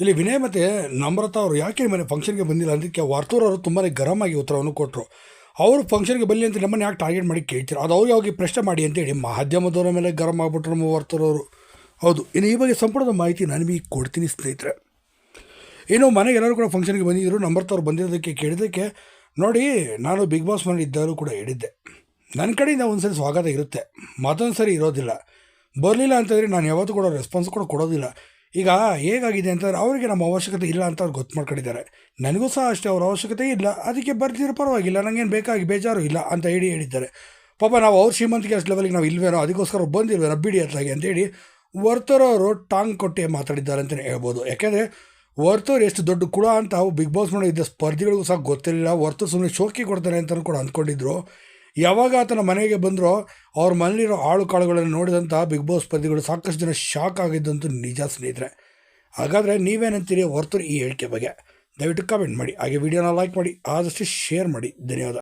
ಇಲ್ಲಿ ವಿನಯ್ ಮತ್ತು ನಮ್ರತಾ ಅವರು ಯಾಕೆ ಮನೆ ಫಂಕ್ಷನ್ಗೆ ಬಂದಿಲ್ಲ ಅದಕ್ಕೆ ವರ್ತೂರ್ ಅವರು ತುಂಬಾ ಗರಂ ಆಗಿ ಉತ್ತರವನ್ನು ಕೊಟ್ಟರು ಅವರು ಫಂಕ್ಷನ್ಗೆ ಬಲ್ಲಿ ಅಂತ ನಮ್ಮನ್ನು ಯಾಕೆ ಟಾರ್ಗೆಟ್ ಮಾಡಿ ಕೇಳ್ತೀರಾ? ಅದು ಅವ್ರಿಗೆ ಹೋಗಿ ಪ್ರಶ್ನೆ ಮಾಡಿ ಅಂತೇಳಿ ಮಾಧ್ಯಮದವರ ಮೇಲೆ ಗರಂ ಆಗ್ಬಿಟ್ರು ನಮ್ಮ ವರ್ತೂರ್ ಅವರು. ಹೌದು, ಇನ್ನು ಈ ಬಗ್ಗೆ ಸಂಪೂರ್ಣ ಮಾಹಿತಿ ನಾನು ನಿಮಗೆ ಕೊಡ್ತೀನಿ ಸ್ನೇಹಿತರೆ. ಇನ್ನು ಮನೆಗೆ ಎಲ್ಲರೂ ಕೂಡ ಫಂಕ್ಷನ್ಗೆ ಬಂದಿದ್ದರು ನಮ್ರತಾ ಅವ್ರು ಬಂದಿರೋದಕ್ಕೆ ಕೇಳಿದ್ದಕ್ಕೆ ನೋಡಿ, ನಾನು ಬಿಗ್ ಬಾಸ್ ಮನೆ ಕೂಡ ಹೇಳಿದ್ದೆ. ನನ್ನ ಕಡೆಯಿಂದ ಒಂದು ಸರಿ ಸ್ವಾಗತ ಇರುತ್ತೆ. ಮತ್ತೊಂದು ಸರಿ ಇರೋದಿಲ್ಲ. ಬರಲಿಲ್ಲ ಅಂತಂದರೆ ನಾನು ಯಾವತ್ತೂ ಕೂಡ ರೆಸ್ಪಾನ್ಸ್ ಕೂಡ ಕೊಡೋದಿಲ್ಲ. ಈಗ ಹೇಗಾಗಿದೆ ಅಂತಂದರೆ ಅವರಿಗೆ ನಮ್ಮ ಅವಶ್ಯಕತೆ ಇಲ್ಲ ಅಂತ ಅವ್ರು ಗೊತ್ತು ಮಾಡ್ಕೊಂಡಿದ್ದಾರೆ. ನನಗೂ ಸಹ ಅಷ್ಟೇ ಅವ್ರ ಅವಶ್ಯಕತೆ ಇಲ್ಲ. ಅದಕ್ಕೆ ಬರ್ತಿರೋ ಪರವಾಗಿಲ್ಲ. ನನಗೇನು ಬೇಕಾಗಿ ಬೇಜಾರು ಇಲ್ಲ ಅಂತ ಹೇಳಿ ಹೇಳಿದ್ದಾರೆ. ಪಾಪ ನಾವು ಅವ್ರ ಶ್ರೀಮಂತಿಗೆ ಅಷ್ಟು ಲೆವೆಲ್ಗೆ ನಾವು ಇಲ್ವೇನೋ ಅದಕ್ಕೋಸ್ಕರ ಬಂದಿಲ್ವೇನೋ ಬಿಡಿ ಅತ್ಲಾಗೆ ಅಂತೇಳಿ ವರ್ತರವರು ಟಾಂಗ್ ಕೊಟ್ಟೆ ಮಾತಾಡಿದ್ದಾರೆ ಅಂತಲೇ ಹೇಳ್ಬೋದು. ಯಾಕೆಂದರೆ ವರ್ತವ್ರು ಎಷ್ಟು ದೊಡ್ಡ ಕುಳ ಅಂತ ಅವು ಬಿಗ್ ಬಾಸ್ ಮಾಡೋ ಸ್ಪರ್ಧಿಗಳಿಗೂ ಸಹ ಗೊತ್ತಿರಲಿಲ್ಲ. ವರ್ತೂರ್ ಸುಮ್ಮನೆ ಶೋಕಿ ಕೊಡ್ತಾರೆ ಅಂತಲೂ ಕೂಡ ಅಂದ್ಕೊಂಡಿದ್ರು. ಯಾವಾಗ ಆತನ ಮನೆಗೆ ಬಂದರೋ ಅವ್ರ ಮನೇಲಿರೋ ಆಳು ಕಾಳುಗಳನ್ನು ನೋಡಿದಂಥ ಬಿಗ್ ಬಾಸ್ ಸ್ಪರ್ಧಿಗಳು ಸಾಕಷ್ಟು ಜನ ಶಾಕ್ ಆಗಿದ್ದಂತೂ ನಿಜ ಸ್ನೇಹಿತರೆ. ಹಾಗಾದರೆ ನೀವೇನಂತೀರಿ ಹೊರತು ಈ ಹೇಳಿಕೆ ಬಗ್ಗೆ? ದಯವಿಟ್ಟು ಕಮೆಂಟ್ ಮಾಡಿ. ಹಾಗೆ ವಿಡಿಯೋನ ಲೈಕ್ ಮಾಡಿ, ಆದಷ್ಟು ಶೇರ್ ಮಾಡಿ. ಧನ್ಯವಾದ.